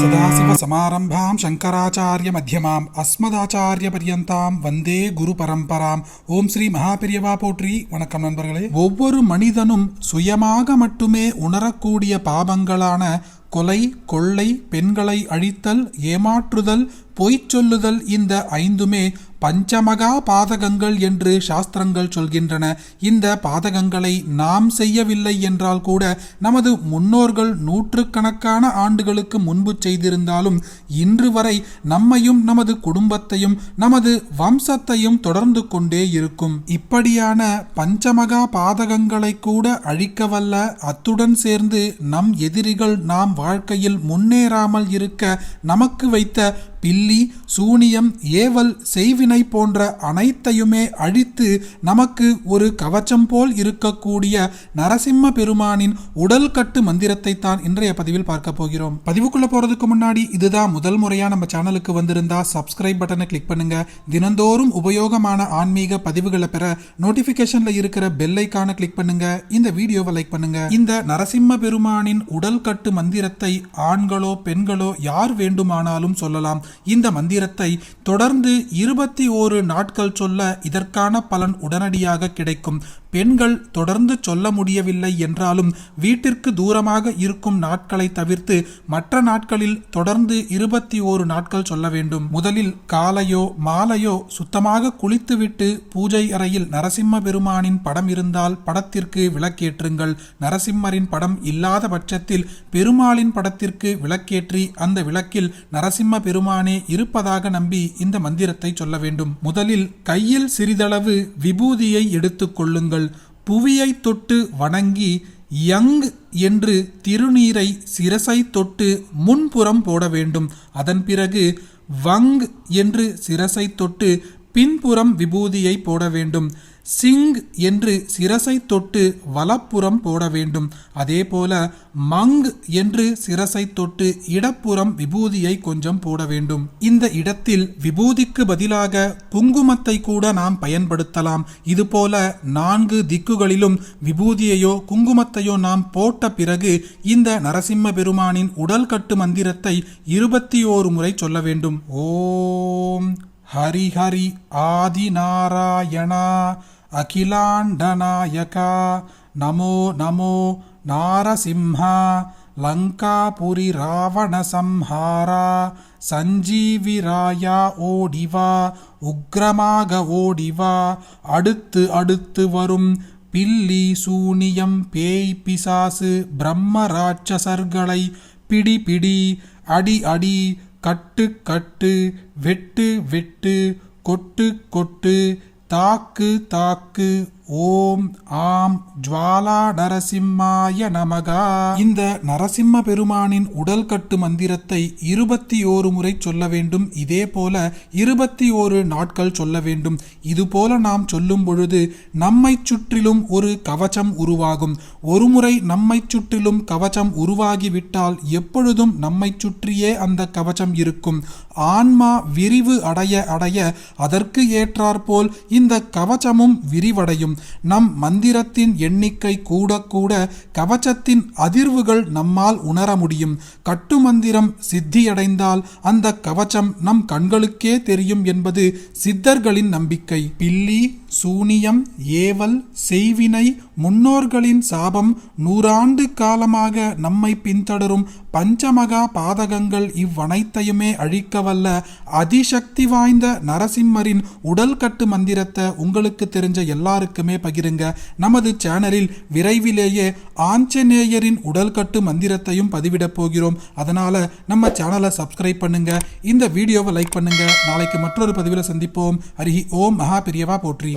சதாசிவசமாரம்பாம் சங்கராச்சாரிய மத்தியமாம் அஸ்மதாச்சாரிய பரியந்தாம் வந்தே குரு பரம்பராம் ஓம் ஸ்ரீ மகாபெரியவா போற்றி வணக்கம் நண்பர்களே ஒவ்வொரு மனிதனும் சுயமாக மட்டுமே உணரக்கூடிய பாபங்களான கொலை கொள்ளை பெண்களை அழித்தல் ஏமாற்றுதல் பொய்ச் சொல்லுதல் இந்த ஐந்துமே பஞ்சமகா பாதகங்கள் என்று சாஸ்திரங்கள் சொல்கின்றன. இந்த பாதகங்களை நாம் செய்யவில்லை என்றால் கூட நமது முன்னோர்கள் நூற்றுக்கணக்கான ஆண்டுகளுக்கு முன்பு செய்திருந்தாலும் இன்று வரை நம்மையும் நமது குடும்பத்தையும் நமது வம்சத்தையும் தொடர்ந்து கொண்டே இருக்கும். இப்படியான பஞ்சமகா பாதகங்களை கூட அழிக்கவல்ல. அத்துடன் சேர்ந்து நம் எதிரிகள் நாம் வாழ்க்கையில் முன்னேறாமல் இருக்க நமக்கு வைத்த பில்லி சூனியம் ஏவல் செய்வி செய்வினை போன்ற அனைத்தையுமே அழித்து நமக்கு ஒரு கவச்சம் போல் இருக்கக்கூடிய நரசிம்ம பெருமானின் உடல் கட்டு மந்திரத்தை தான் இன்றைய பதிவில் பார்க்க போகிறோம். பதிவுக்குள்ள போறதுக்கு முன்னாடி இதுதான் முதல் முறையா நம்ம சேனலுக்கு வந்திருந்தா சப்ஸ்கிரைப் பட்டனை கிளிக் பண்ணுங்க. தினந்தோறும் உபயோகமான ஆன்மீக பதிவுகளை பெற நோட்டிபிகேஷன்ல இருக்கிற பெல் ஐக்கான கிளிக் பண்ணுங்க. இந்த வீடியோவை லைக் பண்ணுங்க. இந்த நரசிம்ம பெருமானின் உடல் கட்டு மந்திரத்தை ஆண்களோ பெண்களோ யார் வேண்டுமானாலும் சொல்லலாம். இந்த மந்திரத்தை தொடர்ந்து இருபத்தி ஓரு நாட்கள் சொல்ல இதற்கான பலன் உடனடியாக கிடைக்கும். பெண்கள் தொடர்ந்து சொல்ல முடியவில்லை என்றாலும் வீட்டிற்கு தூரமாக இருக்கும் நாட்களை தவிர்த்து மற்ற நாட்களில் தொடர்ந்து இருபத்தி ஓரு நாட்கள் சொல்ல வேண்டும். முதலில் காலையோ மாலையோ சுத்தமாக குளித்துவிட்டு பூஜை அறையில் நரசிம்ம பெருமானின் படம் இருந்தால் படத்திற்கு விளக்கேற்றுங்கள். நரசிம்மரின் படம் இல்லாத பட்சத்தில் பெருமாளின் படத்திற்கு விளக்கேற்றி அந்த விளக்கில் நரசிம்ம பெருமானே இருப்பதாக நம்பி இந்த மந்திரத்தை சொல்ல வேண்டும். முதலில் கையில் சிறிதளவு விபூதியை எடுத்துக் கொள்ளுங்கள் புவியை தொட்டு வணங்கி யங் என்று திருநீரை சிரசை தொட்டு முன்புறம் போட வேண்டும். அதன் பிறகு வங் என்று சிரசை தொட்டு பின்புறம் விபூதியை போட வேண்டும். சிங் என்று சிரசை தொட்டு வலப்புறம் போட வேண்டும். அதே போல மங் என்று சிரசை தொட்டு இடப்புறம் விபூதியை கொஞ்சம் போட வேண்டும். இந்த இடத்தில் விபூதிக்கு பதிலாக குங்குமத்தை கூட நாம் பயன்படுத்தலாம். இதுபோல நான்கு திக்குகளிலும் விபூதியையோ குங்குமத்தையோ நாம் போட்ட பிறகு இந்த நரசிம்ம பெருமானின் உடல் கட்டு மந்திரத்தை இருபத்தி ஓரு முறை சொல்ல வேண்டும். ஓம் ஹரிஹரி ஆதிநாராயணா அகிலாண்டநாயகா நமோ நமோ நாரசிம்ஹா லங்காபுரி ராவணசம்ஹாரா சஞ்சீவிராயா ஓடிவா உக்ரமாக ஓடிவா அடுத்து அடுத்து வரும் பில்லி சூனியம் பேய் பிசாசு பிரம்ம பிடி பிடி அடி அடி கட்டு கட்டு வெட்டு வெட்டு கொட்டு கொட்டு தாக்கு தாக்கு. ஓம் ஆம் ஜுவாலா நரசிம்மாய நமகா. இந்த நரசிம்ம பெருமானின் உடல் கட்டு மந்திரத்தை இருபத்தி ஓரு முறை சொல்ல வேண்டும். இதே போல இருபத்தி ஓரு நாட்கள் சொல்ல வேண்டும். இது போல நாம் சொல்லும் பொழுது நம்மை சுற்றிலும் ஒரு கவச்சம் உருவாகும். ஒரு முறை நம்மை சுற்றிலும் கவச்சம் உருவாகிவிட்டால் எப்பொழுதும் நம்மை சுற்றியே அந்த கவச்சம் இருக்கும். ஆன்மா விரிவு அடைய அடைய அதற்கு ஏற்றாற்போல் இந்த கவச்சமும் விரிவடையும். நம் மந்திரத்தின் எண்ணிக்கை கூட கூட கவச்சத்தின் அதிர்வுகள் நம்மால் உணர முடியும். கட்டுமந்திரம் சித்தியடைந்தால் அந்த கவச்சம் நம் கண்களுக்கே தெரியும் என்பது சித்தர்களின் நம்பிக்கை. பில்லி சூனியம் ஏவல் செய்வினை முன்னோர்களின் சாபம் நூறாண்டு காலமாக நம்மை பின்தொடரும் பஞ்சமகா பாதகங்கள் இவ்வனைத்தையுமே அழிக்கவல்ல அதிசக்தி வாய்ந்த நரசிம்மரின் உடல் கட்டு மந்திரத்தை உங்களுக்கு தெரிஞ்ச எல்லாருக்குமே பகிருங்க. நமது சேனலில் விரைவிலேயே ஆஞ்சநேயரின் உடல் கட்டு மந்திரத்தையும் பதிவிடப் போகிறோம். அதனால நம்ம சேனலை சப்ஸ்கிரைப் பண்ணுங்க. இந்த வீடியோவை லைக் பண்ணுங்க. நாளைக்கு மற்றொரு பதிவில் சந்திப்போம். ஹரி ஓம் மகா பெரியவா போற்றி.